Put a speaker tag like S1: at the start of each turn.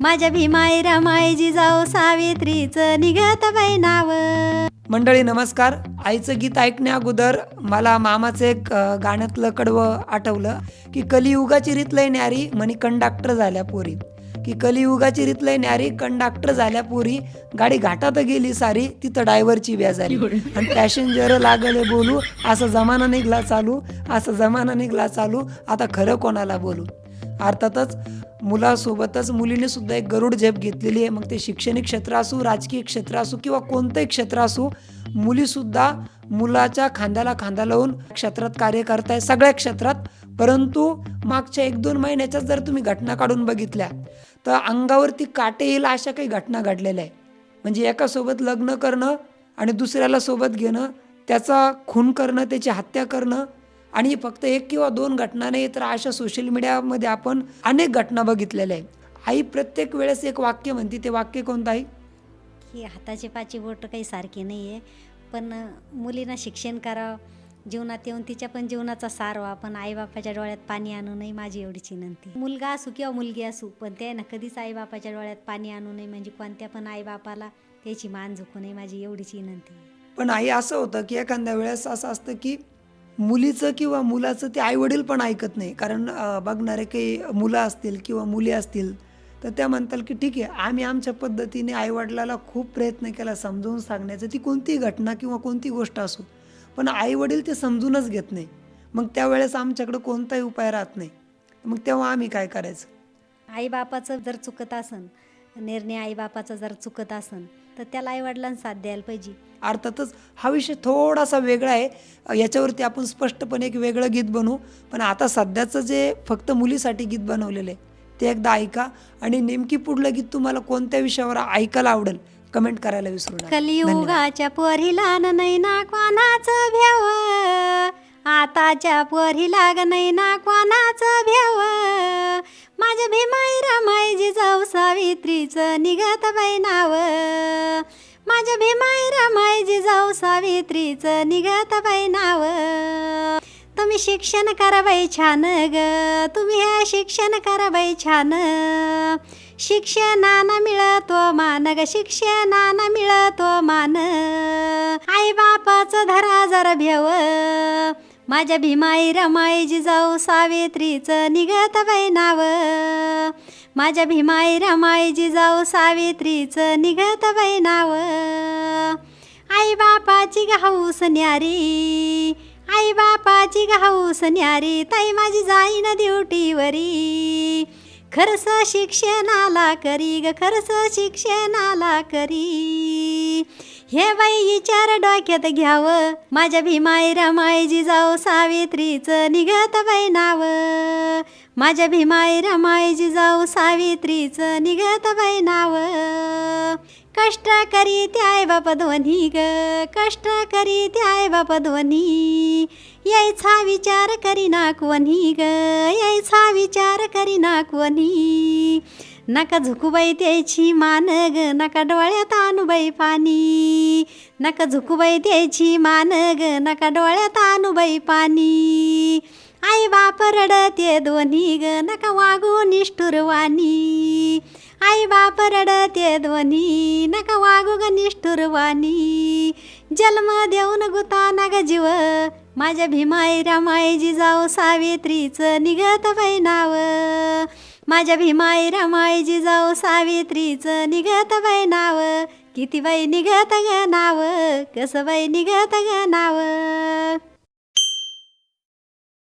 S1: माझ्या भीमाई रमाई जिजाऊ सावित्रीचं निघत बाई नाव
S2: मंडळी नमस्कार. आईचं गीत ऐकण्या अगोदर मला मामाचं एक अ, गाण्यातलं कडवं आठवलं की कलियुगाची रीतलय न्यारी म्हणी कंडक्टर झाल्या पोरी. की कलियुगाची रीतलय न्यारी कंडक्टर झाल्या पोरी. गाडी घाटात गेली सारी तिथं डायव्हरची व्याज आली आणि पॅसेंजर लागले बोलू असं जमाना निघला चालू असं जमाना निघला चालू आता खरं कोणाला बोलू? अर्थातच मुलासोबतच मुलीने सुद्धा एक गरुड झेप घेतलेली आहे. मग ते शैक्षणिक क्षेत्र असो राजकीय क्षेत्र असो किंवा कोणतंही क्षेत्र असो मुलीसुद्धा मुलाच्या खांद्याला खांदा लावून क्षेत्रात कार्य करताय सगळ्या क्षेत्रात. परंतु मागच्या एक दोन महिन्याच्या जर तुम्ही घटना काढून बघितल्या तर अंगावरती काटे येईल अशा काही घटना घडलेल्या आहे म्हणजे एकासोबत लग्न करणं आणि दुसऱ्याला सोबत घेणं त्याचा खून करणं त्याची हत्या करणं आणि फक्त एक किंवा दोन घटना नाही तर अशा सोशल मीडियामध्ये आपण अनेक घटना बघितलेल्या आहे आई प्रत्येक वेळेस एक वाक्य म्हणते ते वाक्य कोणतं आहे
S1: की हाताचे पाची बोट काही सारखे नाही आहे पण मुलींना शिक्षण करावं जीवनात येऊन तिच्या पण जीवनाचा सार व्हा पण आईबापाच्या डोळ्यात पाणी आणू नये माझी एवढीच विनंती. मुलगा असू किंवा मुलगी असू पण ते ना कधीच आईबापाच्या डोळ्यात पाणी आणू नये म्हणजे कोणत्या पण आईबापाला त्याची मान झुकू नये माझी एवढीच विनंती
S2: पण आई असं होतं की एखाद्या वेळेस असं असतं की मुलीचं किंवा मुलाचं ते आईवडील पण ऐकत नाही. कारण बघणारे काही मुलं असतील किंवा मुली असतील तर त्या म्हणतात की ठीक आहे आम्ही आमच्या पद्धतीने आईवडिलाला खूप प्रयत्न केला समजावून सांगण्याचं. ती कोणतीही घटना किंवा कोणती गोष्ट असो पण आईवडील ते समजूनच घेत नाही. मग त्यावेळेस आमच्याकडे कोणताही उपाय राहत नाही. मग तेव्हा आम्ही काय करायचं?
S1: आईबापाचं जर चुकत असन निर्णय आईबापाचा जर चुकत असन तर त्याला आईवडिलांना साथ द्यायला पाहिजे.
S2: अर्थातच हा विषय थोडासा वेगळा आहे. याच्यावरती आपण स्पष्टपणे एक वेगळं गीत बनवू. पण आता सध्याचं जे फक्त मुलीसाठी गीत बनवलेलं आहे ते एकदा ऐका. आणि नेमकी पुढलं गीत तुम्हाला कोणत्या विषयावर ऐकायला आवडेल कमेंट करायला विसरू नका.
S1: कलियुगाच्या पोरीला न नाही ना कोणाचं भ्याव? आताच्या पोरीला ग नाही ना कोणाचं भ्याव? सावित्रीचं निघत बाई नाव माझ्या भीमाई रमायजी जाऊ सावित्रीचं निघत बाई नाव तुम्ही शिक्षण करा बाई छान ग तुम्ही हे शिक्षण करा बाई छान. शिक्षणाना मिळतो मान ग शिक्षणाना मिळतो मान. आई बापाचं धरा जरा भेव माझ्या भीमाई रमाई जिजाऊ सावित्रीचं निघत बाई नाव माझ्या भीमाई रमाई जिजाऊ सावित्रीचं निघत बाई नाव आई बापाची घाऊस न्यारी आई बापाची घाऊस न्यारी ताई माझी जाईन ड्युटीवरी. खरस शिक्षणाला करी ग खरस शिक्षणाला करी. हे बाई विचार डोक्यात घ्यावं माझ्या भीमाई रमाई जिजाऊ सावित्रीचं निघत बाई नाव माझ्या भीमाई रमाय जिजाऊ सावित्रीचं निघत बाई नाव कष्ट करी त्या बाप ध्वनी ग कष्ट करी त्या बाप ध्वनी. यायचा विचार करी ना कोणी ग यायचा विचार करी ना कोणी. नका झुकूबाई त्याची मान ग नका डोळ्यात आणूबाई पाणी. नका झुकूबाई त्याची मान ग नका डोळ्यात आणूबाई पाणी. बाप रडते दोन्ही ग नका वागू निष्ठुरवाणी आई बाप रडते दोन्ही नका वागू ग निष्ठुरवाणी जन्म देऊन गुता ना ग जीव माझ्या भीमाई रमाई जिजाऊ सावित्रीचं निघत बाई नाव माझ्या भीमाई रमाई जिजाऊ सावित्रीचं निघत बाई नाव किती बाई निघत ग नाव कसं बाई निघत ग नाव